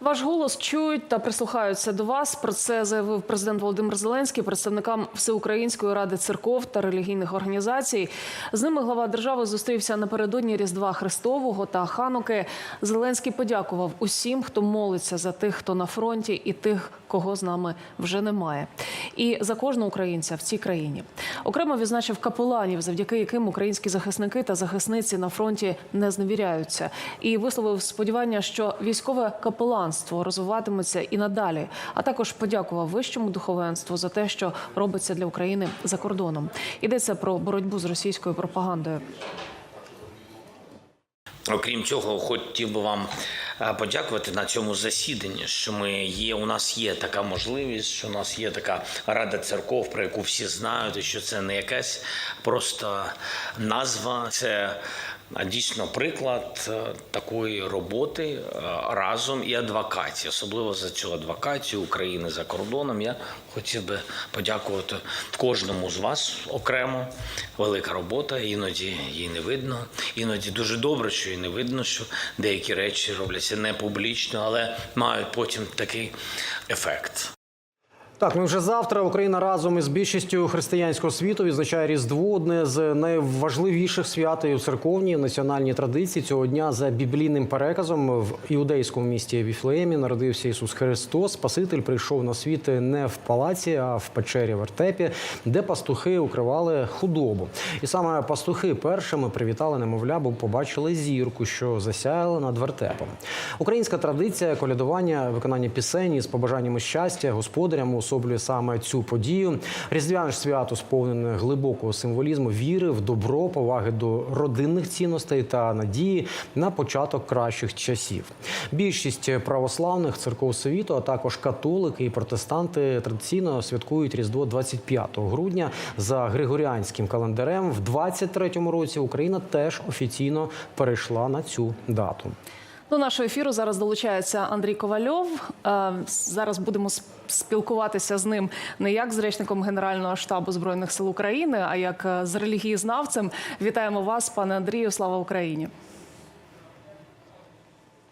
Ваш голос чують та прислухаються до вас. Про це заявив президент Володимир Зеленський представникам Всеукраїнської ради церков та релігійних організацій. З ними глава держави зустрівся напередодні Різдва Христового та Хануки. Зеленський подякував усім, хто молиться за тих, хто на фронті, і тих, кого з нами вже немає, і за кожного українця в цій країні. Окремо відзначив капеланів, завдяки яким українські захисники та захисниці на фронті не зневіряються, і висловив сподівання, що військове капеланство розвиватиметься і надалі. А також подякував вищому духовенству за те, що робиться для України за кордоном. Йдеться про боротьбу з російською пропагандою. Окрім цього, хотів би вам е, подякувати на цьому засіданні, що ми є. У нас є така можливість, що у нас є така рада церков, про яку всі знають, що це не якась просто назва, це дійсно приклад е, такої роботи е, разом і адвокації, особливо за цю адвокацію України за кордоном. Я хотів би подякувати кожному з вас окремо. Велика робота, іноді її не видно. Іноді дуже добре, що її не видно, що деякі речі робляться не публічно, але мають потім такий ефект. Так, ну вже завтра Україна разом із більшістю християнського світу відзначає Різдво, одне з найважливіших свят у церковній національній традиції цього дня за біблійним переказом в іудейському місті Віфлеємі народився Ісус Христос. Спаситель прийшов на світ не в палаці, а в печері вертепі, де пастухи укривали худобу. І саме пастухи першими привітали немовля, бо побачили зірку, що засяяла над вертепом. Українська традиція колядування, виконання пісень із побажаннями щастя господарям уособлює саме цю подію. Різдвяне ж свято сповнене глибокого символізму, віри в добро, поваги до родинних цінностей та надії на початок кращих часів. Більшість православних церков світу, а також католики і протестанти традиційно святкують Різдво 25 грудня за григоріанським календарем. В 23-му році Україна теж офіційно перейшла на цю дату. До нашого ефіру зараз долучається Андрій Ковальов. Е, Зараз будемо спілкуватися з ним не як з речником Генерального штабу збройних сил України, а як е, з релігієзнавцем. Вітаємо вас, пане Андрію. Слава Україні!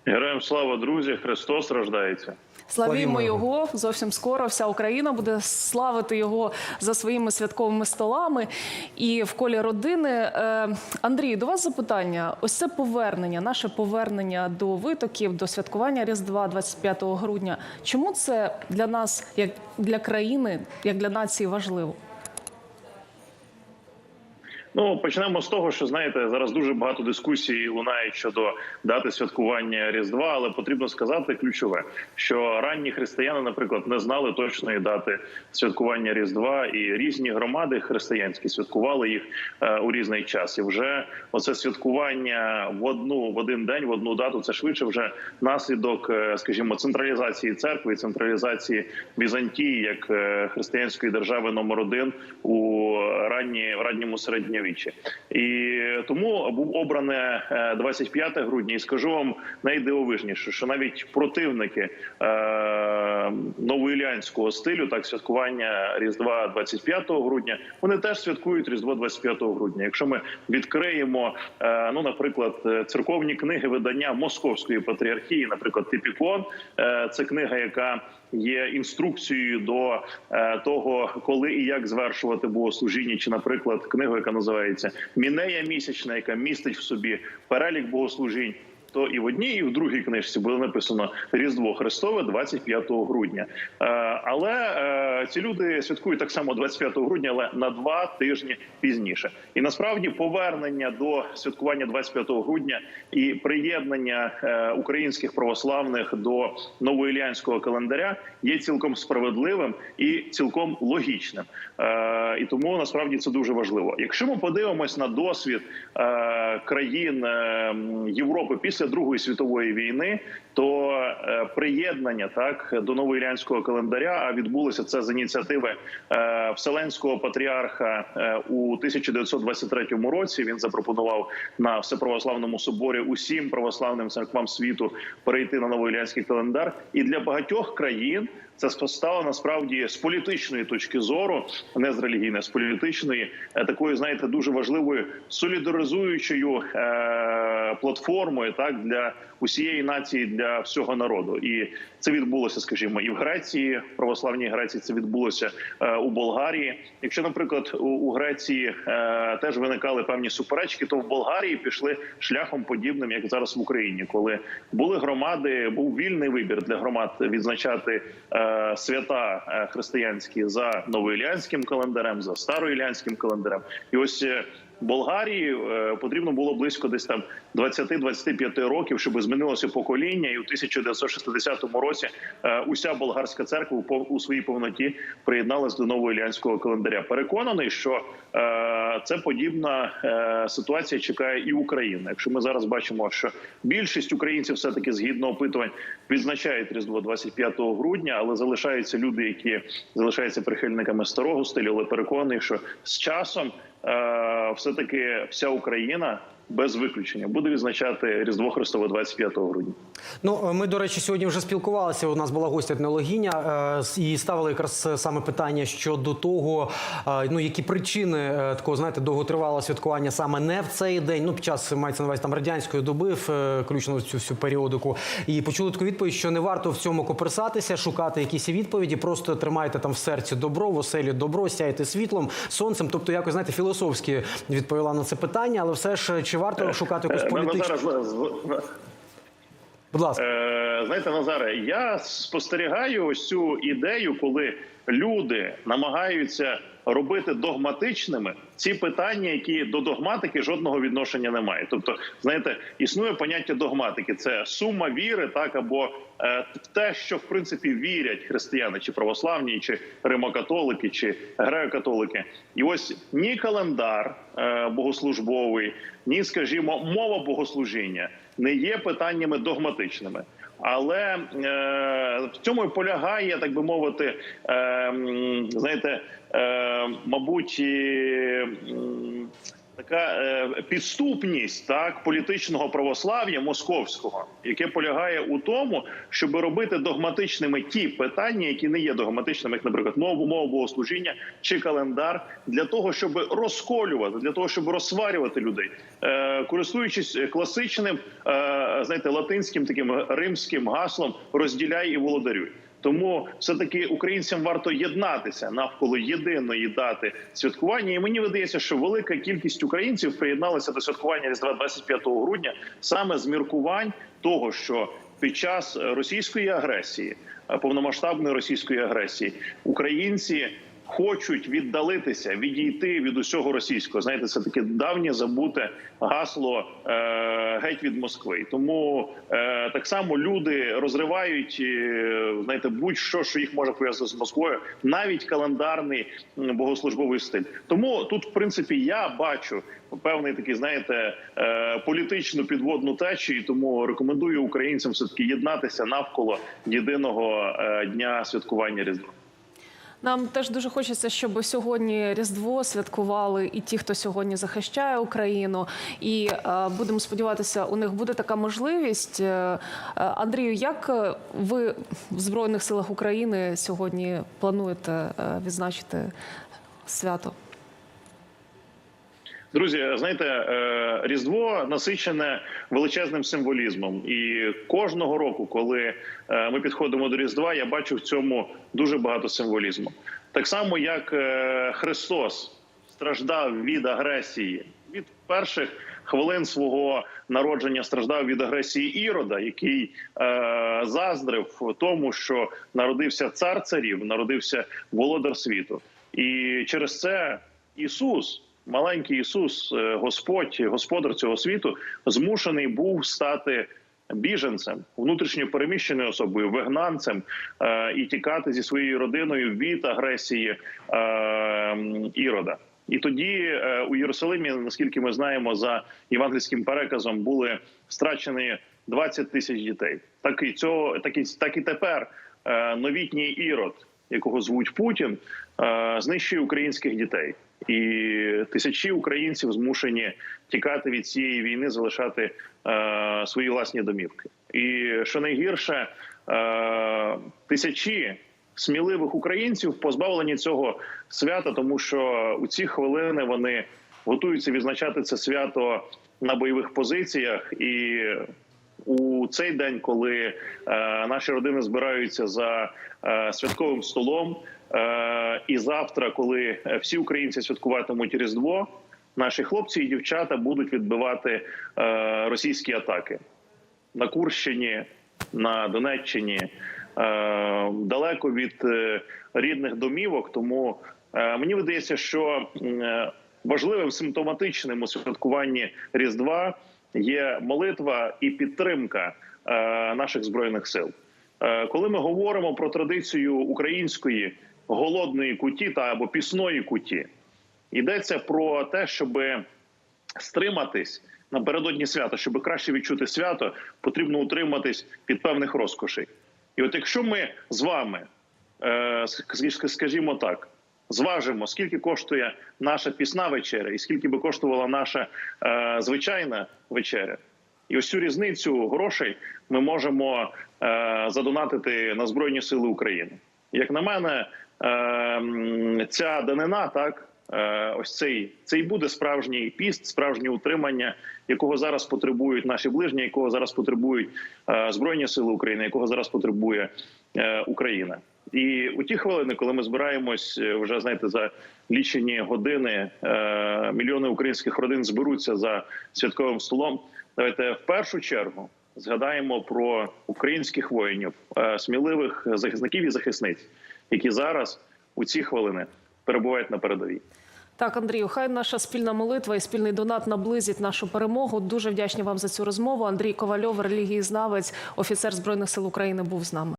Героям слава, друзі! Христос рождається. Славімо його зовсім скоро. Вся Україна буде славити його за своїми святковими столами і в колі родини. Е, Андрій, до вас запитання. Ось це повернення, наше повернення до витоків, до святкування Різдва 25 грудня. Чому це для нас, як для країни, як для нації, важливо? Ну почнемо з того, що знаєте, зараз дуже багато дискусій лунають щодо дати святкування Різдва, але потрібно сказати ключове, що ранні християни, наприклад, не знали точної дати святкування Різдва, і різні громади християнські святкували їх е, у різний час. І вже оце святкування в одну в один день, в одну дату, це швидше вже наслідок, е, скажімо, централізації церкви, централізації Візантії як е, християнської держави номер один у ранні в ранньому середньовіччі. І тому був обране е, 25 грудня. І скажу вам найдивовижніше, що навіть противники е, новоілянського стилю, так святкування Різдва 25 грудня, вони теж святкують Різдво 25 грудня. Якщо ми відкриємо, е, ну наприклад, е, церковні книги видання Московської патріархії, наприклад, Типікон, е, це книга, яка є інструкцією до е, того, коли і як звершувати богослужіння, чи, наприклад, книгу, яка називається Мінея місячна, яка містить в собі перелік богослужінь. То і в одній, і в другій книжці буде написано Різдво Христове 25 грудня. Е, але е, ці люди святкують так само 25 грудня, але на два тижні пізніше. І насправді повернення до святкування 25 грудня і приєднання е, українських православних до новоілянського календаря є цілком справедливим і цілком логічним. І тому насправді це дуже важливо. Якщо ми подивимось на досвід країн Європи після Другої світової війни, то е, приєднання так до новоірянського календаря відбулося це з ініціативи е, Вселенського патріарха е, у 1923 році. Він запропонував на всеправославному соборі усім православним церквам світу перейти на новоілянський календар, і для багатьох країн. Це стало насправді з політичної точки зору, не з релігійної, з політичної е, такою, знаєте, дуже важливою солідаризуючою е, платформою, так так для усієї нації, для всього народу. І це відбулося, скажімо, і в Греції, в православній Греції. Це відбулося е, у Болгарії. Якщо, наприклад, у, Греції е, теж виникали певні суперечки, то в Болгарії пішли шляхом подібним, як зараз в Україні, коли були громади, був вільний вибір для громад відзначати е, свята християнські за новоілянським календарем, за староілянським календарем. І ось Болгарії е, потрібно було близько десь там 20-25 років, щоб змінилося покоління, і у 1960 році е, уся болгарська церква у своїй повноті приєдналась до новоілянського календаря. Переконаний, що е, це подібна ситуація чекає і Україна. Якщо ми зараз бачимо, що більшість українців все таки згідно опитувань відзначають різдво 25 грудня, але залишаються люди, які залишаються прихильниками старого стилю, але переконаний, що з часом все таки вся Україна без виключення буде відзначати Різдво Христове 25 грудня. Ну, ми, до речі, сьогодні вже спілкувалися. У нас була гостя етнологиня е, і ставили якраз саме питання щодо того, е, ну які причини е, такого, знаєте, довготривалого святкування саме не в цей день. Ну, під час мається на увазі там радянської доби, е, включно цю всю періодику. І почули таку відповідь, що не варто в цьому коперсатися, шукати якісь відповіді. Просто тримайте там в серці добро, в оселі добро, сяйте світлом, сонцем. Тобто, якось знаєте, філософськи відповіла на це питання, але все ж чи варто шукати якусь Е, політичну? Будь ласка. Е, знаєте, Назаре, я спостерігаю ось цю ідею, коли люди намагаються робити догматичними ці питання, які до догматики жодного відношення не мають. Тобто, знаєте, існує поняття догматики: це сума віри, так або е, те, що в принципі вірять християни, чи православні, чи римокатолики, чи греко-католики. І ось ні календар е, богослужбовий, ні, скажімо, мова богослужіння не є питаннями догматичними. Але е, в цьому і полягає, так би мовити, е, знаєте, е, мабуть, м, така е, підступність так політичного православ'я московського, яке полягає у тому, щоб робити догматичними ті питання, які не є догматичними, як, наприклад, мову, мову богослужіння чи календар, для того, щоб розколювати, для того, щоб розсварювати людей, е, користуючись класичним, е, знаєте, латинським таким римським гаслом розділяй і володарюй. Тому все таки українцям варто єднатися навколо єдиної дати святкування. І мені видається, що велика кількість українців приєдналася до святкування Різдва 25 грудня саме з міркувань того, що під час російської агресії, е, повномасштабної російської агресії, українці. Хочуть віддалитися, відійти від усього російського. Знаєте, це таке давнє забуте гасло е, геть від Москви. Тому е, так само люди розривають е, знаєте, будь-що, що їх може пов'язати з Москвою, навіть календарний богослужбовий стиль. Тому тут, в принципі, я бачу певний такий, знаєте, е, політичну підводну течію. Тому рекомендую українцям все таки єднатися навколо єдиного е, дня святкування Різдва. Нам теж дуже хочеться, щоб сьогодні Різдво святкували і ті, хто сьогодні захищає Україну. І е, будемо сподіватися, у них буде така можливість. Е, е, Андрію, як е, ви в Збройних силах України сьогодні плануєте відзначити свято? Друзі, знаєте, е, Різдво насичене величезним символізмом, і кожного року, коли е, ми підходимо до Різдва, я бачу в цьому дуже багато символізму. Так само, як е, Христос страждав від агресії від перших хвилин свого народження, страждав від агресії Ірода, який е, заздрив тому, що народився цар царів, народився володар світу, і через це Ісус маленький Ісус, е, Господь, Господар цього світу, змушений був стати біженцем, внутрішньо переміщеною особою, вигнанцем е, і тікати зі своєю родиною від агресії е, Ірода. І тоді е, у Єрусалимі, наскільки ми знаємо, за євангельським переказом були страчені 20 тисяч дітей. Так і цього, так і так і тепер е, новітній ірод, якого звуть Путін, е, знищує українських дітей. І тисячі українців змушені тікати від цієї війни, залишати е, свої власні домівки. І що найгірше, е, тисячі сміливих українців позбавлені цього свята, тому що у ці хвилини вони готуються відзначати це свято на бойових позиціях і у цей день, коли е, наші родини збираються за е, святковим столом, і завтра, коли е, всі українці святкуватимуть Різдво, наші хлопці і дівчата будуть відбивати е, російські атаки на Курщині, на Донеччині, е, далеко від е, рідних домівок. Тому е, мені видається, що е, важливим симптоматичним у святкуванні Різдва є молитва і підтримка е, наших збройних сил. Е, Коли ми говоримо про традицію української голодної куті та або пісної куті, йдеться про те, щоби стриматись напередодні свята, щоб краще відчути свято, потрібно утриматись від певних розкошей. І от якщо ми з вами, е, скажімо так, зважимо, скільки коштує наша пісна вечеря, і скільки би коштувала наша е, звичайна вечеря, і ось цю різницю грошей ми можемо е, задонатити на Збройні Сили України. Як на мене, ця данина, так е, ось цей цей буде справжній піст, справжнє утримання, якого зараз потребують наші ближні, якого зараз потребують е, Збройні Сили України, якого зараз потребує е, Україна. І у ті хвилини, коли ми збираємось вже знаєте за лічені години, мільйони українських родин зберуться за святковим столом. Давайте в першу чергу згадаємо про українських воїнів, сміливих захисників і захисниць, які зараз у ці хвилини перебувають на передовій. Так, Андрію, хай наша спільна молитва і спільний донат наблизить нашу перемогу. Дуже вдячні вам за цю розмову. Андрій Ковальов, релігієзнавець, офіцер збройних сил України, був з нами.